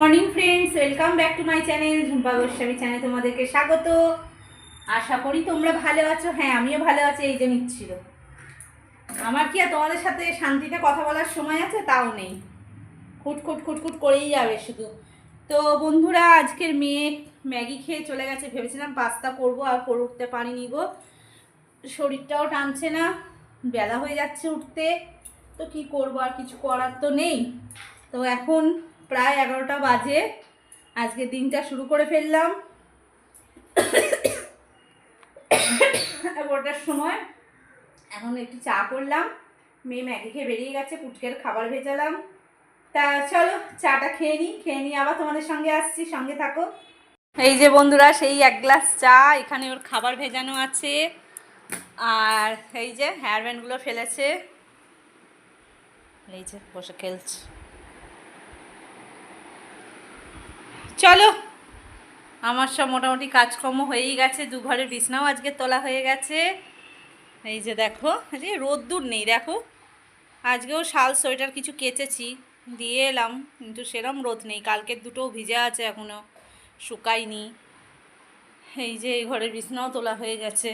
Morning friends welcome back to my channel Jhumpa Goswami channel তোমাদেরকে স্বাগত। আশা করি তোমরা ভালো আছো। হ্যাঁ আমিও ভালো আছি, এই যে নিচ্ছিল। আমার কি আর তোমাদের সাথে শান্তিতে কথা বলার সময় আছে? তাও নেই। খুট খুট খুট খুট করেই যাবে শুধু। তো বন্ধুরা, আজকের মেয়ে ম্যাগি খেয়ে চলে গেছে। ভেবেছিলাম পাস্তা করব, আর করে উঠতে পারিনি গো। শরীরটাও টানছে না, বেলা হয়ে যাচ্ছে উঠতে। তো কি করব, আর কিছু করার তো নেই। তো এখন প্রায় এগারোটা বাজে। আজকে দিনটা শুরু করে ফেললাম। এগারোটার সময় এখন একটু চা করলাম। মেয়ে ম্যাগি খেয়ে বেরিয়ে গেছে, পুটকের খাবার ভেজালাম। তা চলো, চাটা খেয়ে নিই খেয়ে নিই আবার তোমাদের সঙ্গে আসছি, সঙ্গে থাকো। এই যে বন্ধুরা, সেই এক গ্লাস চা, এখানে ওর খাবার ভেজানো আছে। আর এই যে হেয়ার ব্যান্ডগুলো ফেলেছে। এই যে বসে খেলছে। চলো। আমার সব মোটামুটি কাজকর্ম হয়েই গেছে, দু ঘরের বিছনাও আজকে তোলা হয়ে গেছে। এই যে দেখো যে রোদ্দুর নেই, দেখো। আজকেও শাল, সোয়েটার কিছু কেচেছি, দিয়ে এলাম, কিন্তু সেরম রোদ নেই। কালকের দুটোও ভিজে আছে এখনও শুকায়নি। এই যে এই ঘরের বিছনাও তোলা হয়ে গেছে।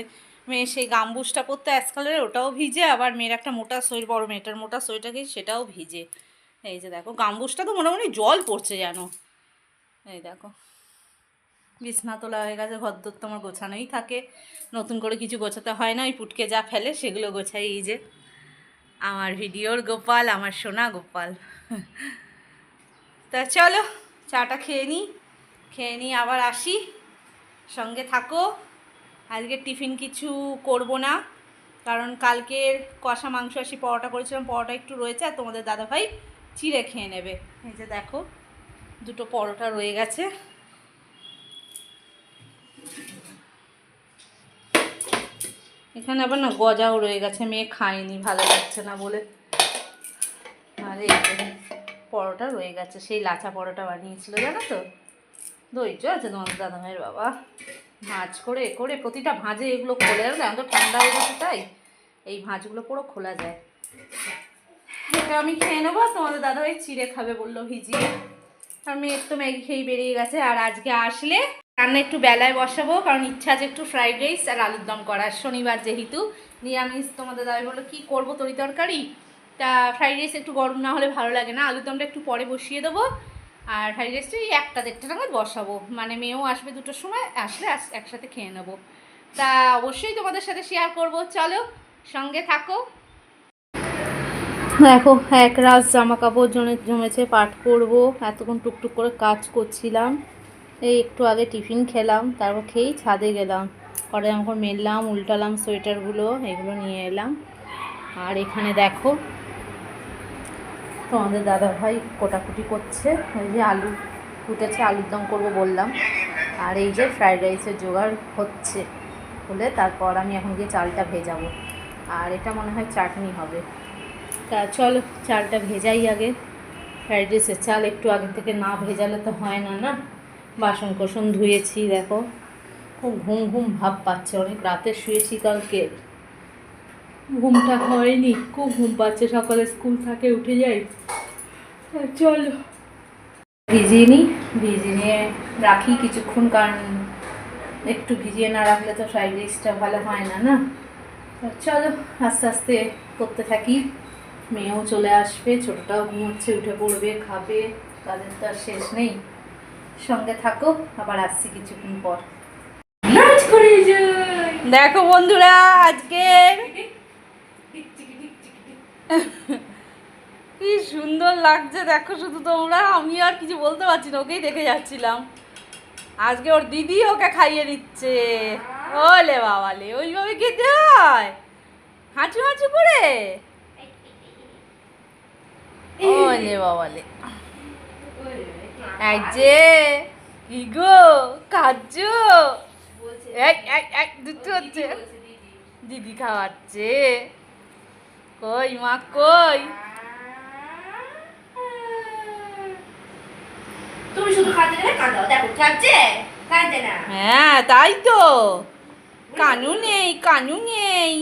মেয়ে সেই গাম্বুসটা পরতে আজকালের ওটাও ভিজে। আবার মেয়ের একটা মোটা সোয়েট বড় মেয়েটার মোটা সোয়েটার সেটাও ভিজে। এই যে দেখো, গাম্বুসটা তো মোটামুটি জল পড়ছে যেন। এই দেখো। বিছনা তোলা হয়ে গেছে ঘরদোর তো আমার গোছানোই থাকে। নতুন করে কিছু গোছাতে হয় না, ওই পুটকে যা ফেলে সেগুলো গোছাই। এই যে, আমার ভিডিওর গোপাল, আমার সোনা গোপাল। তা চলো, চাটা খেয়ে নিই। খেয়ে নিই আবার আসি। সঙ্গে থাকো। আজকে টিফিন কিছু করব না, কারণ কালকের কষা মাংস আসি পরোটা করেছিলাম, পরোটা একটু রয়েছে, আর তোমাদের দাদাভাই চিড়ে খেয়ে নেবে। এই যে দেখো দুটো পরোটা রয়ে গেছে। এখানে আবার না গজাও রয়ে গেছে, মেয়ে খায়নি, ভালো লাগছে না বলে। আর যে পরোটা রয়ে গেছে, সেই লাচা পরোটা বানিয়েছিল, জানো তো? ধৈর্য আছে তোমাদের দাদামের বাবা। ভাঁজ করে করে, প্রতিটা ভাঁজে এগুলো খোলে না এখন তো ঠান্ডা হয়ে গেছে তাই এই ভাঁজগুলো পুরো খোলা যায়। এটা আমি খেয়ে নেব, তোমাদের দাদা দাদাভাই চিড়ে খাবে বলল ভিজিয়ে। আর মেয়ের তো ম্যাগি খেয়েই বেরিয়ে গেছে। আর আজকে আসলে রান্না একটু বেলায় বসাবো, কারণ ইচ্ছা আছে একটু ফ্রাইড রাইস আর আলুর দম করার। শনিবার যেহেতু, নিরামিষ। তোমাদের দাদাই বলল, কী করব তরি তরকারি? তা ফ্রাইড রাইস একটু গরম না হলে ভালো লাগে না। আলুর দমটা একটু পরে বসিয়ে দেবো। আর ফ্রাইড রাইসটা এই একটা দেড়টা নাগাদ বসাবো। মানে মেয়েও আসবে দুটোর সময়, আসলে আস- একসাথে খেয়ে নেব। তা অবশ্যই তোমাদের সাথে শেয়ার করব। চলো, সঙ্গে থাকো। দেখো, এক রাত জামা কাপড় জমে জমেছে, পাঠ করব। এতক্ষণ টুকটুক করে কাজ করছিলাম। এই একটু আগে টিফিন খেলাম, তারপর খেয়েই ছাদে গেলাম। পরে জামাকাপড় মেললাম, উল্টালাম সোয়েটারগুলো, এগুলো নিয়ে এলাম। আর এখানে দেখো, তোমাদের দাদা ভাই কোটাকুটি করছে। ওই যে আলু ফুটেছে, আলুর দম করব বললাম। আর এই যে ফ্রাইড রাইসের জোগাড় হচ্ছে হলে তারপর আমি এখন গিয়ে চালটা ভেজাবো। আর এটা মনে হয় চাটনি হবে। তা চলো, চালটা ভেজাই আগে। ফ্রাইড রাইসের চাল একটু আগে থেকে না ভেজালে তো হয় না না? বাসন কোসন ধুয়েছি, দেখো। খুব ঘুম ঘুম ভাব পাচ্ছে, অনেক রাতে শুয়েছি কালকে। ঘুমটা হয়নি, খুব ঘুম পাচ্ছে, সকালে স্কুল থাকে, উঠে যাই। চলো। ভিজিয়ে নিই ভিজিয়ে নিয়ে রাখি কিছুক্ষণ, কারণ একটু ভিজিয়ে না রাখলে তো ফ্রাইড রাইসটা ভালো হয় না না? চলো, আস্তে আস্তে করতে থাকি। মেয়েও চলে আসবে, ছোটটাও ঘুমোচ্ছে, উঠে পড়বে, খাবে, তাদের তো আর শেষ নেই। সঙ্গে থাকো, আবার আসছি কিছুক্ষণ পর। দেখো বন্ধুরা আজকের কি সুন্দর লাগছে, দেখো শুধু তোমরা, আমি আর কিছু বলতে পারছি না, ওকেই দেখে যাচ্ছিলাম। আজকে ওর দিদি ওকে খাইয়ে দিচ্ছে। ওলে বাবালে, ওইভাবে খেতে হয়? হাঁচু হাঁচু করে? ওলে বাবালে এই যে কি গো কাজ এই এই এই দুটো হচ্ছে দিদি খাওয়াচ্ছে কই মা কই তুমি শুধু খাতে গেলে কাঁদাও। দেখো খাচ্ছে? কাঁদে না। হ্যাঁ তাই তো। কানু নেই কানু নেই।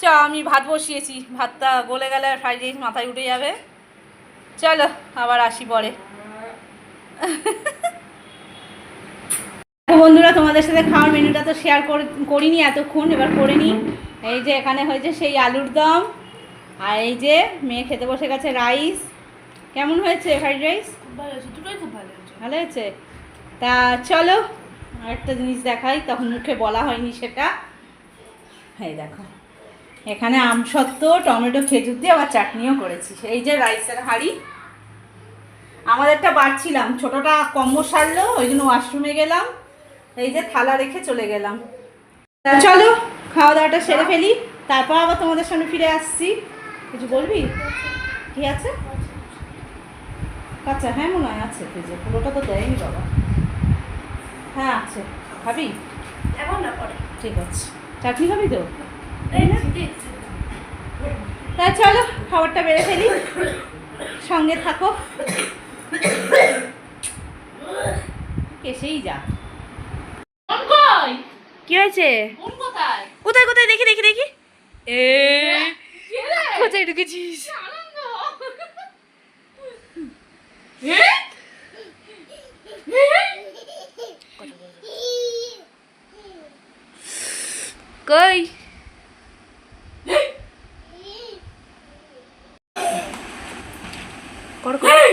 চ আমি ভাত বসিয়েছি। ভাতটা গলে গেলে ফ্রাইড রাইস মাথায় উঠে যাবে। চলো আবার আসি পরে। বন্ধুরা তোমাদের সাথে খাওয়ার মেনুটা তো শেয়ার করিনি এতক্ষণ এবার করে নিই। এই যে এখানে হয়েছে সেই আলুর দম আর এই যে মেয়ে খেতে বসে গেছে রাইস কেমন হয়েছে ফ্রাইড রাইস হয়েছে। ভালো হয়েছে? তা চলো আরেকটা জিনিস দেখাই তখন মুখে বলা হয়নি সেটা। এই দেখো। এখানে আমসত্ত্ব টমেটো খেজুর দিয়ে আবার চাটনিও করেছি। এই যে রাইসের হাঁড়ি। আমাদেরটা বাড়ছিলাম ছোটটা কম্ব সারলো ওই জন্য ওয়াশরুমে গেলাম। এই যে থালা রেখে চলে গেলাম। তা চলো খাওয়া দাওয়াটা সেরে ফেলি তারপর আবার তোমাদের সামনে ফিরে আসছি। কিছু বলবি? কি আছে? আচ্ছা হ্যাঁ মনে হয় আছে ফ্রিজে পুরোটা তো দেয়নি বাবা। হ্যাঁ আছে। খাবি? এখন না পরে। ঠিক আছে। চাটনি খাবি তো? এই না তা চলো খাবারটা বেড়ে ফেলি। সঙ্গে থাকো। এসেই যা। কি হয়েছে? কোথায়? কোথায় কোথায়? দেখি দেখি দেখি। এ কোথায় ঢুকেছিস? কই করো করো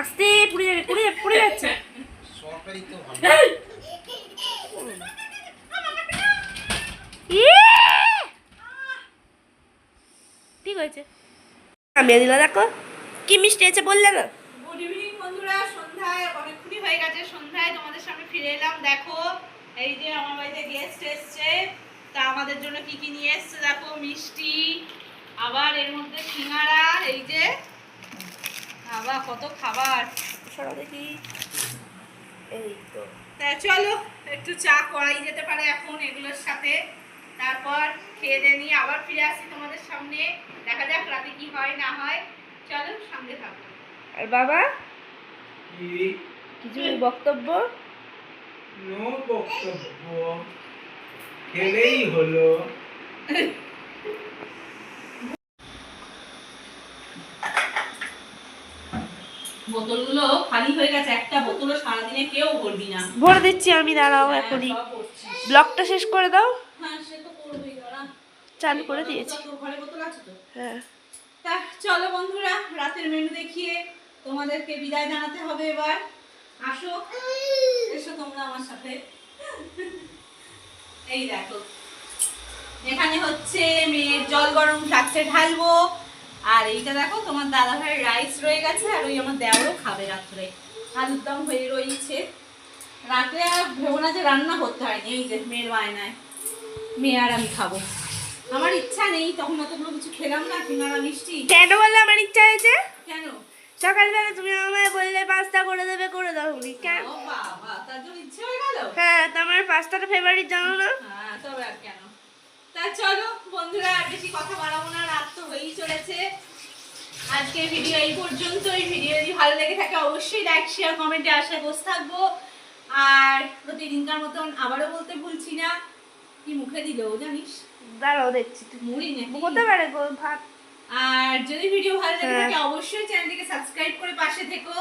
আস্তে পুড়ে যাবে পুড়ে যাবে পুড়ে যাচ্ছে সরকারি তো ভালো ইয়ে! ঠিক হয়েছে? আমি দিলা দেখো। কি মিষ্টি আছে বললে না? গুড ইভিনিং বন্ধুরা। সন্ধ্যায় অনেকক্ষণই হয়ে গেছে। সন্ধ্যায় তোমাদের সামনে ফিরে এলাম। দেখো এই যে আমার বাড়িতে গেস্ট এসছে। তা আমাদের জন্য কি কি নিয়ে এসছে? দেখো মিষ্টি আবার এর মধ্যে সিঙ্গারা এই যে আবার কত খাবার। সরা দেখি। এই তো। তা চলো একটু চা করাই যেতে পারে এখন এগুলোর সাথে। তারপর খেয়ে দিয়ে নিয়ে আবার ফিরে আসছি তোমাদের সামনে। দেখা যাক রাতে কি হয় না হয়। চলো সঙ্গে থাকো। আর বাবা? কিছু বক্তব্য? নো বক্তব্য। খেলেই হলো। বোতলগুলো খালি হয়ে গেছে একটা বোতলও সারাদিনে কেউ ভরবি না। ভরে দিচ্ছি আমি দাঁড়াও এখনই। সব ব্লগটা শেষ করে দাও হ্যাঁ সে তো করবেই দাঁড়া। চান করে দিয়েছি। তোর ঘরে বোতল আছে তো? হ্যাঁ। তা চলো বন্ধুরা রাতের মেনু দেখিয়ে তোমাদেরকে বিদায় জানাতে হবে এবার। আসো এসো তোমরা আমার সাথে। এই দেখো এখানে হচ্ছে মেয়ের জল গরম ফ্লাক্সে ঢালবো। আর এইটা দেখো তোমার দাদা ভাইয়ের রাইস রয়ে গেছে আর ওই আমার দেওয়ারও খাবে রাত্রে। আলুর দম হয়ে রয়েছে। রাত্রে আর ভেবো না যে রান্না করতে হয়নি এই যে মেয়ের বায়নায়। মেয়ে আর আমি খাব। আমার ইচ্ছা নেই তখন অতগুলো কিছু খেলাম না সিঙ্গারা মিষ্টি। কেন বললে আমার ইচ্ছা হয়েছে? কেন? সকালবেলা তুমি আমায় বললে পাস্তা করে দেবে করে দাও উনি কেন? ও বাবা তার জন্য ইচ্ছে হয়ে গেল? তো আমার পাস্তাটা ফেভারিট জানো না? হ্যাঁ তবে আর কেন? তা চলো বন্ধুরা আর বেশি কথা বাড়াবো না রাত তো হয়েই চলেছে। আজকের ভিডিও এই পর্যন্তই। ভিডিও যদি ভালো লেগে থাকে অবশ্যই লাইক শেয়ার কমেন্টে আসায় বসে থাকব। আর প্রতিদিনকার মতন আবারও বলতে ভুলছি না। কি মুখে দিলেও জানিস? দাঁড়াও দেখছি মুড়ি নাকি? হতে পারে গো ভাত। আর যদি ভিডিও ভালো লেগে হ্যাঁ। থাকে অবশ্যই চ্যানেলটিকে সাবস্ক্রাইব করে পাশে থেকো।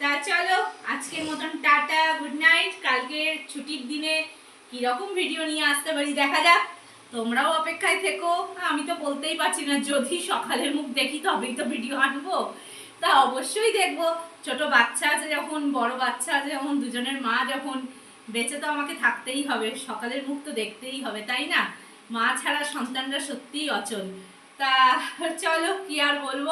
তা চলো আজকের মতন টাটা গুড নাইট কালকে ছুটির দিনে কি রকম ভিডিও নিয়ে আসতে পারি দেখা যাক। তোমরাও অপেক্ষায় থেকো। আমি তো বলতেই পারছি না যদি সকালের মুখ দেখি তবেই তো ভিডিও আনব। তা অবশ্যই দেখব। ছোট বাচ্চা আছে যখন বড় বাচ্চা আছে যখন দুজনের মা যখন বেঁচে তো আমাকে থাকতেই হবে, সকালের মুখ তো দেখতেই হবে, তাই না? মা ছাড়া সন্তানরা সত্যিই অচল। তা চলো, কি আর বলব?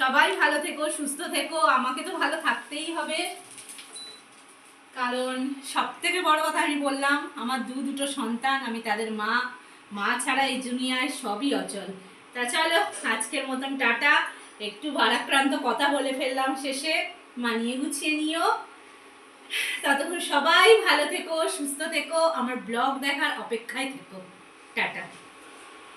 সবাই ভালো থেকো, সুস্থ থেকো, আমাকে তো ভালো থাকতেই হবে। কারণ সব থেকে বড় কথা আমি বললাম, আমার দু দুটো সন্তান, আমি তাদের মা মা ছাড়া এই দুনিয়ায় সবই অচল। তা চলো, আজকের মতন টাটা। একটু ভারাক্রান্ত কথা বলে ফেললাম শেষে, মানিয়ে গুছিয়ে নিও। ততক্ষণ সবাই ভালো থেকো সুস্থ থেকো আমার ব্লগ দেখার অপেক্ষায় থেকো। টাটা।